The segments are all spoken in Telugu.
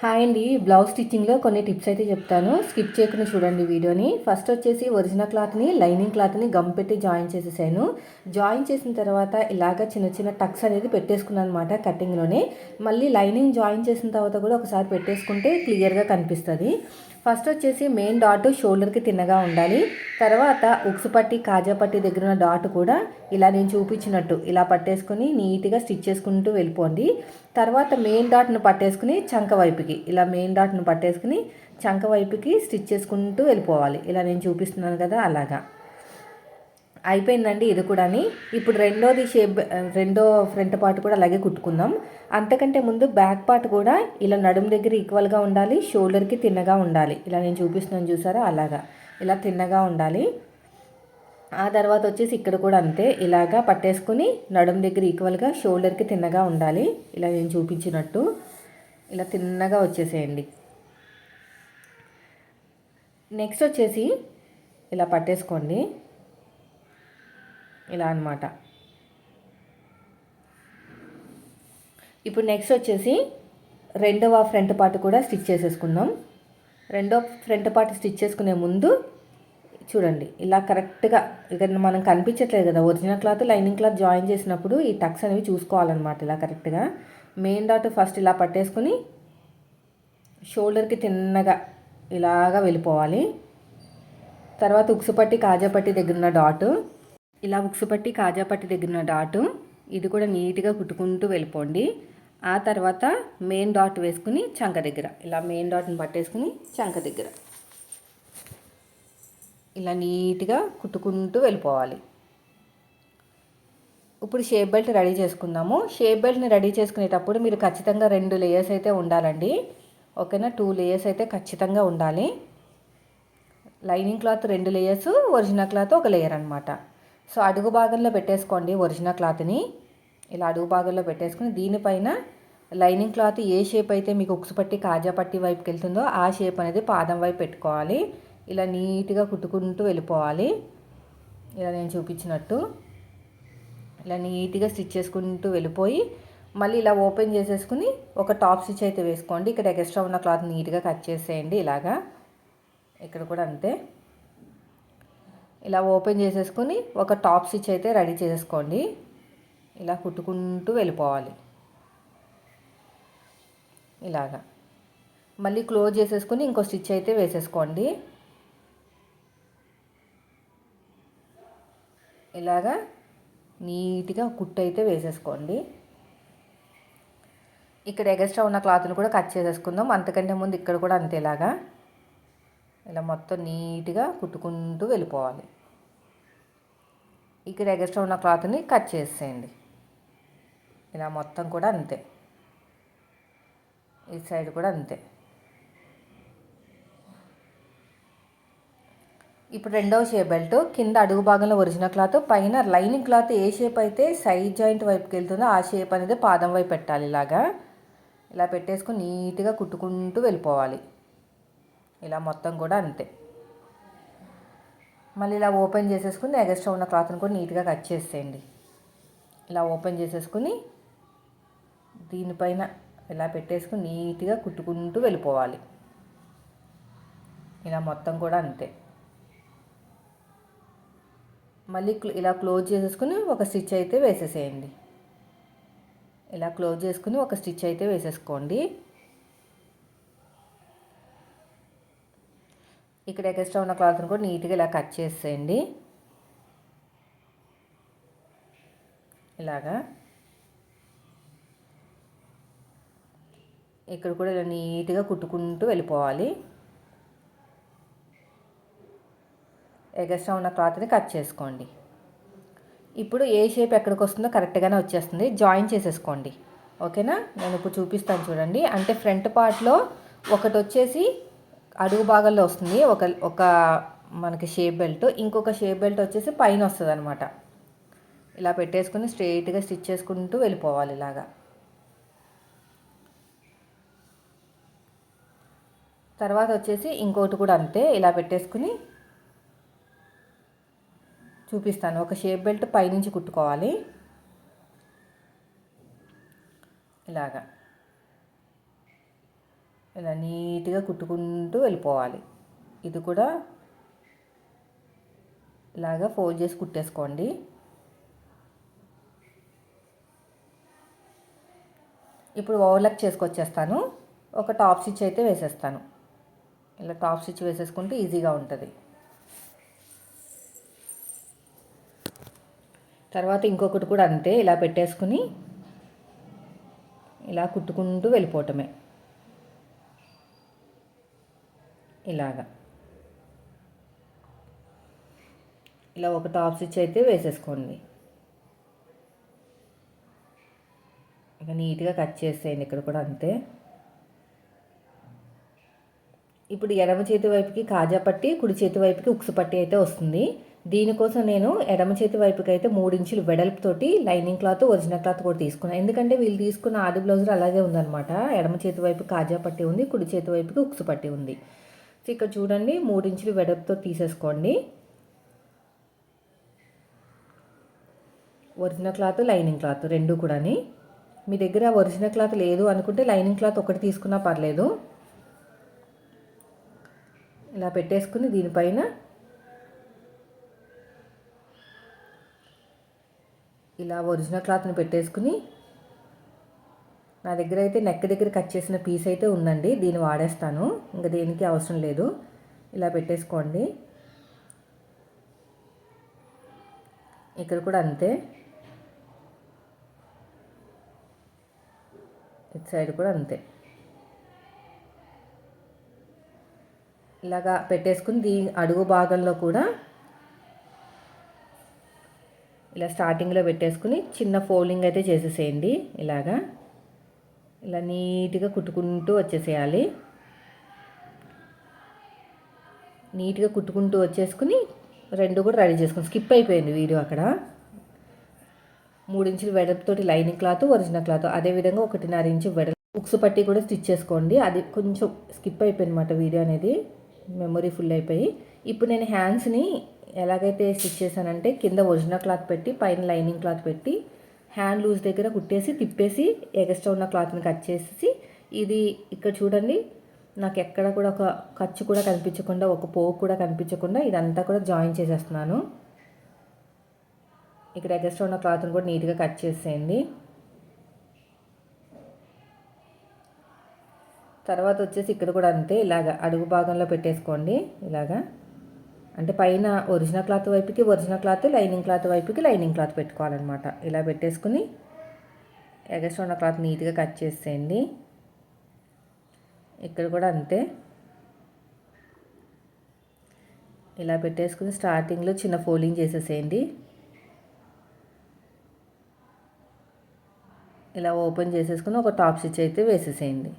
హాయ్ అండి. బ్లౌజ్ స్టిచ్చింగ్లో కొన్ని టిప్స్ అయితే చెప్తాను. స్కిప్ చేయకుండా చూడండి వీడియోని. ఫస్ట్ వచ్చేసి ఒరిజినల్ క్లాత్ని లైనింగ్ క్లాత్ని గమ్ పెట్టి జాయిన్ చేసేసాను. జాయిన్ చేసిన తర్వాత ఇలాగ చిన్న చిన్న టక్స్ అనేది పెట్టేసుకున్నాను అనమాట కటింగ్లోనే. మళ్ళీ లైనింగ్ జాయిన్ చేసిన తర్వాత కూడా ఒకసారి పెట్టేసుకుంటే క్లియర్గా కనిపిస్తుంది. ఫస్ట్ వచ్చేసి మెయిన్ డాట్ షోల్డర్కి తిన్నగా ఉండాలి. తర్వాత ఉక్సు పట్టి కాజా పట్టి దగ్గర ఉన్న డాట్ కూడా ఇలా నేను చూపించినట్టు. ఇలా పట్టేసుకుని నీట్గా స్టిచ్ చేసుకుంటూ వెళ్ళిపోండి. తర్వాత మెయిన్ డాట్ను పట్టేసుకుని చంక వైపుకి ఇలా మెయిన్ డాట్ను పట్టేసుకుని చంక వైపుకి స్టిచ్ చేసుకుంటూ వెళ్ళిపోవాలి. ఇలా నేను చూపిస్తున్నాను కదా అలాగా. అయిపోయిందండి ఇది కూడాని. ఇప్పుడు రెండోది షేప్ రెండో ఫ్రంట్ పార్ట్ కూడా అలాగే కుట్టుకుందాం. అంతకంటే ముందు బ్యాక్ పార్ట్ కూడా ఇలా నడుము దగ్గర ఈక్వల్గా ఉండాలి షోల్డర్కి తిన్నగా ఉండాలి. ఇలా నేను చూపిస్తున్నాను చూసారా? అలాగా. ఇలా తిన్నగా ఉండాలి. ఆ తర్వాత వచ్చేసి ఇక్కడ కూడా అంతే. ఇలాగా పట్టేసుకుని నడుము దగ్గర ఈక్వల్గా షోల్డర్కి తిన్నగా ఉండాలి. ఇలా నేను చూపించినట్టు. ఇలా తిన్నగా వచ్చేసేయండి. నెక్స్ట్ వచ్చేసి ఇలా పట్టేసుకోండి. ఇలా అనమాట ఇప్పుడు నెక్స్ట్ వచ్చేసి రెండవ ఫ్రంట్ పార్ట్ కూడా స్టిచ్ చేసేసుకుందాం. రెండో ఫ్రంట్ పార్ట్ స్టిచ్ చేసుకునే ముందు చూడండి ఇలా కరెక్ట్గా ఇక్కడ మనం కనిపించట్లేదు కదా original cloth lining cloth join చేసినప్పుడు ఈ టక్స్ అనేవి చూసుకోవాలన్నమాట ఇలా కరెక్ట్గా మెయిన్ డాట్ ఫస్ట్ ఇలా పట్టేసుకుని షోల్డర్కి తిన్నగా ఇలాగా వెళ్ళిపోవాలి. తర్వాత ఉక్సుపట్టి కాజాపట్టి దగ్గర ఉన్న డాట్ ఇలా ఉక్సు పట్టి కాజా పట్టి దగ్గర డాటు ఇది కూడా నీట్గా కుట్టుకుంటూ వెళ్ళిపోండి. ఆ తర్వాత మెయిన్ డాట్ వేసుకుని చంక దగ్గర ఇలా మెయిన్ డాట్ని పట్టేసుకుని చంక దగ్గర. ఇలా నీట్గా కుట్టుకుంటూ వెళ్ళిపోవాలి. ఇప్పుడు షేప్ బెల్ట్ రెడీ చేసుకుందాము. షేప్ బెల్ట్ని రెడీ చేసుకునేటప్పుడు మీరు ఖచ్చితంగా రెండు లేయర్స్ అయితే ఉండాలండి. ఓకేనా? టూ లేయర్స్ అయితే ఖచ్చితంగా ఉండాలి. లైనింగ్ క్లాత్ రెండు లేయర్స్ ఒరిజినల్ క్లాత్ ఒక లేయర్ అనమాట సో అడుగు భాగంలో పెట్టేసుకోండి ఒరిజినల్ క్లాత్ని. ఇలా అడుగు భాగంలో పెట్టేసుకుని దీనిపైన లైనింగ్ క్లాత్ ఏ షేప్ అయితే మీకు ఉక్సు పట్టి కాజా పట్టి వైపుకి వెళ్తుందో ఆ షేప్ అనేది పాదం వైపు పెట్టుకోవాలి. ఇలా నీట్గా కుట్టుకుంటూ వెళ్ళిపోవాలి. ఇలా నేను చూపించినట్టు. ఇలా నీట్గా స్టిచ్ చేసుకుంటూ వెళ్ళిపోయి మళ్ళీ ఇలా ఓపెన్ చేసేసుకుని ఒక టాప్ స్టిచ్ అయితే వేసుకోండి. ఇక్కడ ఎక్స్ట్రా ఉన్న క్లాత్ నీట్గా కట్ చేసేయండి ఇలాగా. ఇక్కడ కూడా అంతే. ఇలా ఓపెన్ చేసేసుకుని ఒక టాప్ స్టిచ్ అయితే రెడీ చేసుకోండి ఇలా కుట్టుకుంటూ వెళ్ళిపోవాలి. ఇలాగా. మళ్ళీ క్లోజ్ చేసేసుకుని ఇంకో స్టిచ్ అయితే వేసేసుకోండి. ఇలాగా నీట్గా కుట్టు అయితే వేసేసుకోండి. ఇక్కడ ఎగస్ట్రా ఉన్న క్లాత్ని కూడా కట్ చేసేసుకుందాం. అంతకంటే ముందు ఇక్కడ కూడా అంతేలాగా. ఇలా మొత్తం నీట్గా కుట్టుకుంటూ వెళ్ళిపోవాలి. ఇక్కడ ఎగస్ట్రా ఉన్న క్లాత్ని కట్ చేసేయండి. ఇలా మొత్తం కూడా అంతే. ఈ సైడ్ కూడా అంతే. ఇప్పుడు రెండవ షేప్ బెల్ట్ కింద అడుగు భాగంలో ఒరిజినల్ క్లాత్ పైన లైనింగ్ క్లాత్ ఏ షేప్ అయితే సైడ్ జాయింట్ వైపుకి వెళ్తుందో ఆ షేప్ అనేది పాదం వైపు పెట్టాలి ఇలాగా. ఇలా పెట్టేసుకుని నీట్గా కుట్టుకుంటూ వెళ్ళిపోవాలి. ఇలా మొత్తం కూడా అంతే. మళ్ళీ ఇలా ఓపెన్ చేసేసుకుని ఎగస్ట్రా ఉన్న క్లాత్ని కూడా నీట్గా కట్ చేసేయండి. ఇలా ఓపెన్ చేసేసుకుని దీనిపైన ఇలా పెట్టేసుకుని నీట్గా కుట్టుకుంటూ వెళ్ళిపోవాలి. ఇలా మొత్తం కూడా అంతే. మళ్ళీ ఇలా క్లోజ్ చేసేసుకుని ఒక స్టిచ్ అయితే వేసేసేయండి. ఇలా క్లోజ్ చేసుకుని ఒక స్టిచ్ అయితే వేసేసుకోండి. ఇక్కడ ఎక్స్ట్రా ఉన్న క్లాత్ని కూడా నీట్గా ఇలా కట్ చేసేయండి. ఇలాగా. ఇక్కడ కూడా ఇలా నీట్గా కుట్టుకుంటూ వెళ్ళిపోవాలి. ఎగస్ట్రా ఉన్న క్లాత్ని కట్ చేసుకోండి. ఇప్పుడు ఏ షేప్ ఎక్కడికి వస్తుందో కరెక్ట్గానే వచ్చేస్తుంది. జాయిన్ చేసేసుకోండి. ఓకేనా? నేను ఇప్పుడు చూపిస్తాను చూడండి. అంటే ఫ్రంట్ పార్ట్లో ఒకటి వచ్చేసి అడుగు భాగంలో వస్తుంది. ఒక ఒక మనకి షేప్ బెల్ట్ ఇంకొక షేప్ బెల్ట్ వచ్చేసి పైన వస్తుంది అనమాట ఇలా పెట్టేసుకుని స్ట్రెయిట్గా స్టిచ్ చేసుకుంటూ వెళ్ళిపోవాలి ఇలాగా. తర్వాత వచ్చేసి ఇంకోటి కూడా అంతే. ఇలా పెట్టేసుకుని చూపిస్తాను. ఒక షేప్ బెల్ట్ పైనుంచి కుట్టుకోవాలి. ఇలాగా. ఇలా నీట్గా కుట్టుకుంటూ వెళ్ళిపోవాలి. ఇది కూడా ఇలాగా ఫోల్డ్ చేసి కుట్టేసుకోండి. ఇప్పుడు ఓవర్లక్ చేసుకొచ్చేస్తాను. ఒక టాప్ స్టిచ్ అయితే వేసేస్తాను. ఇలా టాప్ స్టిచ్ వేసేసుకుంటే ఈజీగా ఉంటుంది. తర్వాత ఇంకొకటి కూడా అంతే ఇలా పెట్టేసుకుని ఇలా కుట్టుకుంటూ వెళ్ళిపోవటమే. ఇలాగా. ఇలా ఒక టాప్ స్టిచ్ అయితే వేసేసుకోండి. ఇక నీట్గా కట్ చేసేయండి ఇక్కడ కూడా అంతే. ఇప్పుడు ఎడమ చేతి వైపుకి కాజా పట్టి కుడి చేతి వైపుకి ఉక్సు పట్టి అయితే వస్తుంది. దీనికోసం నేను ఎడమ చేతి వైపుకి అయితే మూడించులు వెడల్పుతోటి లైనింగ్ క్లాత్ ఒరిజినల్ క్లాత్ కూడా తీసుకున్నాను ఎందుకంటే వీళ్ళు తీసుకున్న ఆది బ్లౌజర్ అలాగే ఉందన్నమాట. ఎడమ చేతి వైపు కాజా పట్టి ఉంది కుడి చేతి వైపుకి ఉక్సు పట్టి ఉంది. సో ఇక్కడ చూడండి మూడించులు వెడల్పుతో తీసేసుకోండి. ఒరిజినల్ క్లాత్ లైనింగ్ క్లాత్ రెండు కూడాని. మీ దగ్గర ఒరిజినల్ క్లాత్ లేదు అనుకుంటే లైనింగ్ క్లాత్ ఒకటి తీసుకున్నా పర్లేదు. ఇలా పెట్టేసుకుని దీనిపైన ఇలా ఒరిజినల్ క్లాత్ని పెట్టేసుకుని నా దగ్గర అయితే నెక్ దగ్గర కట్ చేసిన పీస్ అయితే ఉందండి. దీన్ని వాడేస్తాను. ఇంకా దేనికి అవసరం లేదు. ఇలా పెట్టేసుకోండి. ఇక్కడ కూడా అంతే. ఇటు సైడ్ కూడా అంతే. ఇలాగా పెట్టేసుకుని దీ అడుగు భాగంలో కూడా ఇలా స్టార్టింగ్లో పెట్టేసుకుని చిన్న ఫోల్డింగ్ అయితే చేసేసేయండి. ఇలాగా. ఇలా నీట్గా కుట్టుకుంటూ వచ్చేసేయాలి. నీట్గా కుట్టుకుంటూ వచ్చేసుకుని రెండు కూడా రెడీ చేసుకుని స్కిప్ అయిపోయింది వీడియో అక్కడ. మూడు ఇంచులు వెడల్పుతోటి లైనింగ్ క్లాత్ ఒరిజినల్ క్లాత్. అదేవిధంగా ఒకటిన్నర ఇంచు వెడల్ బుక్స్ పట్టి కూడా స్టిచ్ చేసుకోండి. అది కొంచెం స్కిప్ అయిపోయింది అనమాట వీడియో అనేది. మెమొరీ ఫుల్ అయిపోయి. ఇప్పుడు నేను హ్యాండ్స్ని ఎలాగైతే స్టిచ్ చేశానంటే కింద ఒరిజినల్ క్లాత్ పెట్టి పైన లైనింగ్ క్లాత్ పెట్టి హ్యాండ్ లూజ్ దగ్గర కుట్టేసి తిప్పేసి ఎగస్ట్రా ఉన్న క్లాత్ని కట్ చేసి ఇది ఇక్కడ చూడండి నాకు ఎక్కడ కూడా ఒక ఖర్చు కూడా కనిపించకుండా ఒక పోగు కూడా కనిపించకుండా ఇదంతా కూడా జాయిన్ చేసేస్తున్నాను. ఇక్కడ ఎగస్ట్రా ఉన్న క్లాత్ని కూడా నీట్గా కట్ చేసేయండి. తర్వాత వచ్చేసి ఇక్కడ కూడా అంతే ఇలాగ అడుగు భాగంలో పెట్టేసుకోండి ఇలాగా. అంటే పైన ఒరిజినల్ క్లాత్ వైపుకి ఒరిజినల్ క్లాత్ లైనింగ్ క్లాత్ వైపుకి లైనింగ్ క్లాత్ పెట్టుకోవాలన్నమాట. ఇలా పెట్టేసుకుని ఎగస్ట్ ఉన్న క్లాత్ నీట్గా కట్ చేసేయండి. ఇక్కడ కూడా అంతే. ఇలా పెట్టేసుకుని స్టార్టింగ్లో చిన్న ఫోల్డింగ్ చేసేసేయండి. ఇలా ఓపెన్ చేసేసుకుని ఒక టాప్ స్టిచ్ అయితే వేసేసేయండి.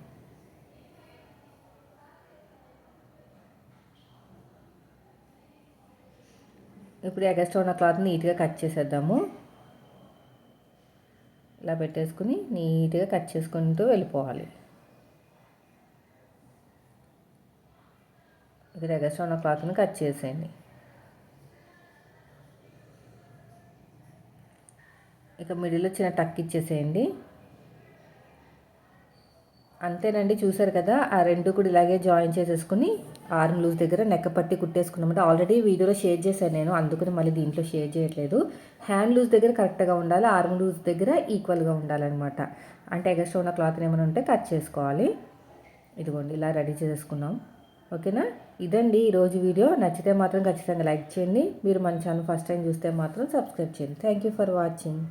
ఇప్పుడు ఎగస్ట్రా ఉన్న క్లాత్ నీట్గా కట్ చేసేద్దాము. ఇలా పెట్టేసుకుని నీట్గా కట్ చేసుకుంటూ వెళ్ళిపోవాలి. ఇక్కడ ఎగస్ట్రా ఉన్న క్లాత్ని కట్ చేసేయండి. ఇక మిడిల్లో చిన్న టక్ ఇచ్చేసేయండి. అంతేనండి చూసారు కదా? ఆ రెండు కూడా ఇలాగే జాయిన్ చేసేసుకుని ఆర్మ్ లూజ్ దగ్గర నెక్క పట్టి కుట్టేసుకున్నామంటే ఆల్రెడీ వీడియోలో షేర్ చేశాను నేను అందుకని మళ్ళీ దీంట్లో షేర్ చేయట్లేదు. హ్యాండ్ లూజ్ దగ్గర కరెక్ట్గా ఉండాలి ఆర్మ్ లూజ్ దగ్గర ఈక్వల్గా ఉండాలన్నమాట. అంటే ఎగస్ట్రా ఉన్న క్లాత్ ఏమైనా ఉంటే కట్ చేసుకోవాలి. ఇదిగోండి ఇలా రెడీ చేసుకున్నాం ఓకేనా? ఇదండి ఈరోజు వీడియో. నచ్చితే మాత్రం ఖచ్చితంగా లైక్ చేయండి. మీరు మన ఛానల్ ఫస్ట్ టైం చూస్తే మాత్రం సబ్స్క్రైబ్ చేయండి. Thank you for watching.